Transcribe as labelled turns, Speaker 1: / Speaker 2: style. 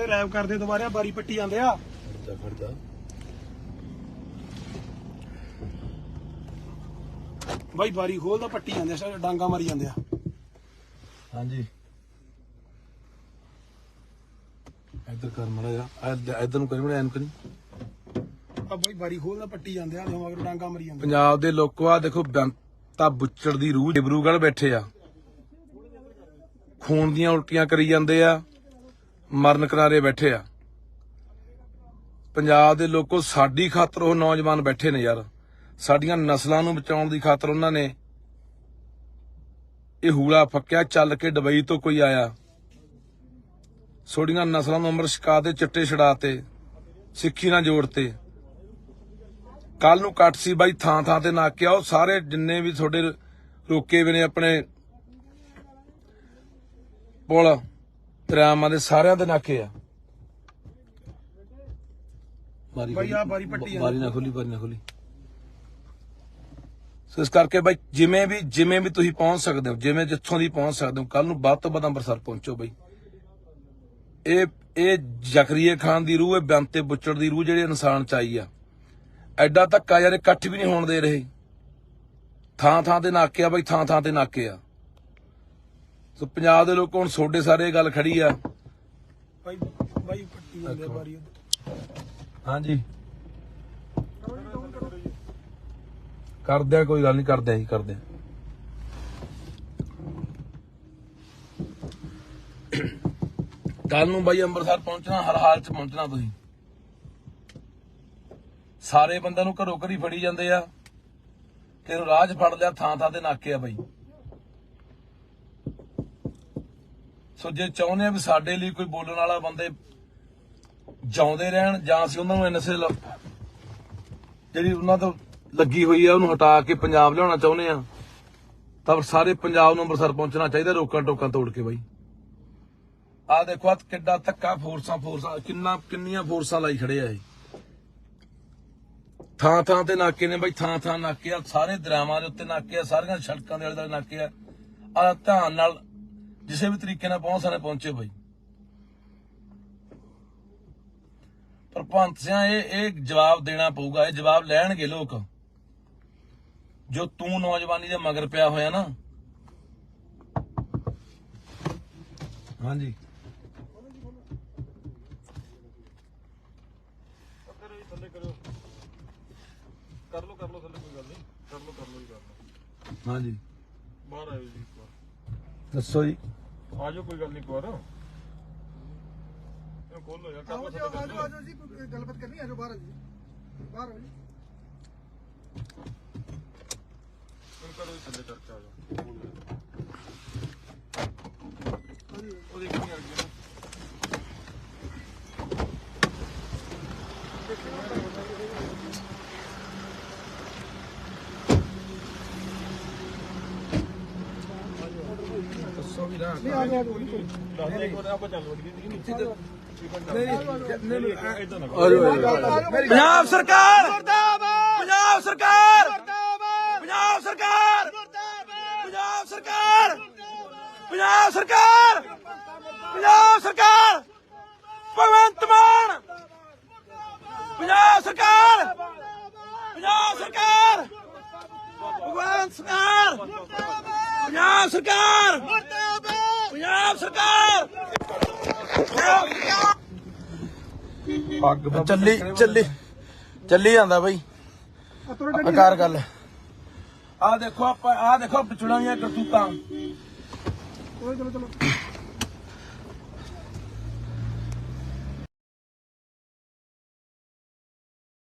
Speaker 1: ਦੇ ਰੈਪ ਕਰਦੇ ਦੁਬਾਰਾ ਬਾਰੀ ਪੱਟੀ ਜਾਂਦੇ ਆ।
Speaker 2: ਖੜਦਾ ਖੜਦਾ
Speaker 1: ਬਾਈ ਬਾਰੀ ਖੋਲਦਾ ਪੱਟੀ ਜਾਂਦੇ ਆ ਡਾਂਗਾ ਮਾਰੀ ਜਾਂਦੇ ਆ।
Speaker 2: ਹਾਂਜੀ। ਇੱਧਰ ਕਰ ਮੜਾ ਜਾ ਇੱਧਰ ਨੂੰ ਕਰੀ ਮੜਾ ਐਨ ਕਰੀ
Speaker 1: ਆ ਬਾਈ ਬਾਰੀ ਖੋਲਦਾ ਪੱਟੀ ਜਾਂਦੇ ਆ ਜਦੋਂ ਮਗਰ ਡਾਂਗਾ ਮਾਰੀ ਜਾਂਦੇ
Speaker 2: ਪੰਜਾਬ ਦੇ ਲੋਕੋ ਆ ਦੇਖੋ ਬੰਤਾ ਬੁੱਚੜ ਦੀ ਰੂਹ ਡਿਬਰੂਗੜ੍ਹ ਬੈਠੇ ਆ। ਖੂਨ ਦੀਆਂ ਉਲਟੀਆਂ ਕਰੀ ਜਾਂਦੇ ਆ। ਮਰਨ ਕਿਨਾਰੇ ਬੈਠੇ ਆ। ਪੰਜਾਬ ਦੇ ਲੋਕੋ, ਸਾਡੀ ਖਾਤਰ ਉਹ ਨੌਜਵਾਨ ਬੈਠੇ ਨੇ ਯਾਰ। ਸਾਡੀਆਂ ਨਸਲਾਂ ਨੂੰ ਬਚਾਉਣ ਦੀ ਖਾਤਰ ਉਹਨਾਂ ਨੇ ਇਹ ਹੂਲਾ ਫੱਕਿਆ, ਚੱਲ ਕੇ ਦੁਬਈ ਤੋਂ ਕੋਈ ਆਇਆ। ਛੋਡੀਆਂ ਨਸਲਾਂ ਨੂੰ ਅੰਮ੍ਰਿਤ ਛਕਾ ਤੇ, ਚਿੱਟੇ ਛਡਾਤੇ ਸਿੱਖੀ ਨਾਲ ਜੋੜਤੇ ਕੱਲ ਨੂੰ ਕੱਟ ਸੀ ਬਾਈ, ਥਾਂ ਥਾਂ ਤੇ ਨਾ ਨਾਕਿਆ ਉਹ ਸਾਰੇ ਜਿੰਨੇ ਵੀ ਤੁਹਾਡੇ ਰੋਕੇ ਵੀ ਨੇ ਆਪਣੇ ਪੁਲ। ਤਰਾਮਾਂ ਦੇ ਸਾਰਿਆਂ ਦੇ ਨਾਕੇ ਆ। ਬਾਰੀ
Speaker 1: ਬਾਈ ਆਹ ਬਾਰੀ ਪੱਟੀ ਜਾਂਦੀ।
Speaker 2: ਬਾਰੀ ਨਾ ਖੋਲੀ ਬਾਰੀ ਨਾ ਖੋਲੀ। ਸੋ ਇਸ ਕਰਕੇ ਬਾਈ ਜਿਵੇਂ ਵੀ ਜਿਵੇਂ ਵੀ ਤੁਸੀਂ ਪਹੁੰਚ ਸਕਦੇ ਹੋ ਜਿਵੇਂ ਜਿੱਥੋਂ ਦੀ ਪਹੁੰਚ ਸਕਦੇ ਹੋ ਕੱਲ ਨੂੰ ਵੱਧ ਤੋਂ ਵੱਧ ਅੰਮ੍ਰਿਤਸਰ ਪਹੁੰਚੋ ਬਾਈ। ਇਹ ਇਹ ਜ਼ਕਰੀਏ ਖਾਨ ਦੀ ਰੂਹ ਹੈ ਬੰਤੇ ਬੁੱਚੜ ਦੀ ਰੂਹ ਜਿਹੜੀ ਇਨਸਾਨ ਚ ਆਈ ਆ। ਐਡਾ ਧੱਕਾ ਯਾਰ ਇਕੱਠ ਵੀ ਨਹੀਂ ਹੋਣ ਦੇ ਰਹੇ। ਥਾਂ ਥਾਂ ਤੇ ਨਾਕੇ ਆ ਬਾਈ ਥਾਂ ਥਾਂ ਤੇ ਨਾਕੇ ਆ। ਸੋ ਪੰਜਾਬ ਦੇ ਲੋਕ ਹੁਣ ਛੋਡੇ ਸਾਰੇ ਗੱਲ ਖੜੀ ਆ।
Speaker 1: ਬਾਈ ਬਾਈ ਪੱਟੀ ਜਾਂਦੇ ਆ ਬਾਰੀ
Speaker 2: ਹਾਂਜੀ। ਕਰਦੇ ਆ ਕੋਈ ਗੱਲ ਨਹੀਂ ਕਰਦੇ ਆ ਜੀ ਕਰਦੇ ਆ। ਕੱਲ ਨੂੰ ਬਾਈ ਅੰਮ੍ਰਿਤਸਰ ਪਹੁੰਚਣਾ ਹਰ ਹਾਲ ਚ ਪਹੁੰਚਣਾ ਤੁਸੀਂ। ਸਾਰੇ ਬੰਦਿਆਂ ਨੂੰ ਘਰੋਂ ਘਰੀ ਫੜੀ ਜਾਂਦੇ ਆ। ਕਿ ਰਾਜ ਫੜ ਲਿਆ ਥਾਂ ਥਾਂ ਤੇ ਨਾਕੇ ਆ ਬਾਈ। ਸੋ ਜੇ ਚਾਹੁੰਦੇ ਆ ਵੀ ਸਾਡੇ ਲਈ ਕੋਈ ਬੋਲਣ ਵਾਲਾ ਬੰਦੇ ਜਾਉਂਦੇ ਰਹਿਣ, ਜਾਂ ਅਸੀਂ ਉਹਨਾਂ ਨੂੰ ਐਨਐਸਏ ਜਿਹੜੀ ਉਹਨਾਂ ਤੋਂ ਲੱਗੀ ਹੋਈ ਆ, ਉਹਨੂੰ ਹਟਾ ਕੇ ਪੰਜਾਬ ਲਿਆਉਣਾ ਚਾਹੁੰਦੇ ਆ, ਤਾਂ ਸਾਰੇ ਪੰਜਾਬ ਨੂੰ ਅੰਮ੍ਰਿਤਸਰ ਪਹੁੰਚਣਾ ਚਾਹੀਦਾ, ਰੋਕਾਂ ਟੋਕਾਂ ਤੋੜ ਕੇ ਬਾਈ। ਆ ਦੇਖੋ ਆ ਕਿੱਡਾ ਧੱਕਾ ਫੋਰਸਾਂ ਫੋਰਸਾਂ, ਕਿੰਨਾ, ਕਿੰਨੀਆਂ ਫੋਰਸਾਂ ਲਾਈ ਖੜੇ ਆ ਇਹ। ਥਾਂ ਥਾਂ ਤੇ ਨਾਕੇ ਨੇ ਬਾਈ, ਥਾਂ ਥਾਂ ਨਾਕੇ ਆ, ਸਾਰੇ ਦਰਿਆਵਾਂ ਦੇ ਉੱਤੇ ਨਾਕੇ ਆ, ਸਾਰੀਆਂ ਸੜਕਾਂ ਦੇ ਆਲੇ ਦੁਆਲੇ ਨਾਕੇ ਆ। ਆ ਧਿਆਨ ਨਾਲ ਜਿਸੇ ਵੀ ਤਰੀਕੇ ਨਾਲ ਪਹੁੰਚ ਸਕਦੇ ਪਹੁੰਚੇ ਬਾਈ। ਪਰ ਸਿਆ ਇਹ ਇਹ ਜਵਾਬ ਦੇਣਾ ਪਊਗਾ ਇਹ ਜਵਾਬ ਲੈਣਗੇ ਲੋਕ। ਜੋ ਤੂੰ ਨੌਜਵਾਨੀ ਦੇ ਮਗਰ ਪਿਆ ਹੋਇਆ ਨਾ। ਹਾਂਜੀ।
Speaker 3: ਕਰ ਲੋ ਕਰ ਲੋ ਥੱਲੇ ਕੋਈ ਗੱਲ ਨਹੀਂ। ਕਰ ਲੋ ਕਰ ਲੋ ਜੀ ਕਰ ਲੋ
Speaker 2: ਹਾਂਜੀ।
Speaker 3: ਬਾਹਰ ਆਇਓ ਜੀ।
Speaker 2: ਦੱਸੋ ਜੀ।
Speaker 3: ਆ ਜਾਓ ਕੋਈ ਗੱਲ ਨਹੀਂ ਖੋਲ ਲੋ ਯਾਰ ਕਰ
Speaker 4: ਆਜੋ ਆਜੋ ਆਜੋ ਜੀ ਕੋਈ ਗੱਲਬਾਤ ਕਰਨੀ ਆਜੋ ਬਾਹਰ ਆਜੋ ਬਾਹਰ ਆਓ ਜੀ।
Speaker 3: ਕਰੋ ਥੱਲੇ ਕਰਕੇ ਆ ਜਾਓ
Speaker 4: ਹਾਂਜੀ
Speaker 3: ਉਹ ਦੇਖੀ ਯਾਰ ਕੀ
Speaker 4: ਨਹੀਂ
Speaker 3: ਦੱਸ ਇੱਕ ਵਾਰ ਆਪਾਂ ਚੱਲ ਨੀਚੇ ਤੇ
Speaker 2: ਪੰਜਾਬ ਸਰਕਾਰ! ਪੰਜਾਬ ਸਰਕਾਰ! ਪੰਜਾਬ ਸਰਕਾਰ! ਪੰਜਾਬ ਸਰਕਾਰ! ਪੰਜਾਬ ਸਰਕਾਰ! ਪੰਜਾਬ ਸਰਕਾਰ! ਭਗਵੰਤ ਮਾਨ! ਪੰਜਾਬ ਸਰਕਾਰ! ਪੰਜਾਬ ਸਰਕਾਰ! ਭਗਵੰਤ ਸਰਕਾਰ! ਪੰਜਾਬ ਸਰਕਾਰ! ਪੰਜਾਬ ਸਰਕਾਰ! ਪੱਗ ਚੱਲੀ ਚੱਲੀ ਚੱਲੀ ਜਾਂਦਾ ਬਈ। ਆਕਾਰ ਗੱਲ। ਆ ਦੇਖੋ ਆਪਾਂ ਆ ਦੇਖੋ ਪਿਛੜਾਂ ਦੀਆਂ ਕਰਤੂਤਾਂ।
Speaker 4: ਚਲੋ ਚਲੋ।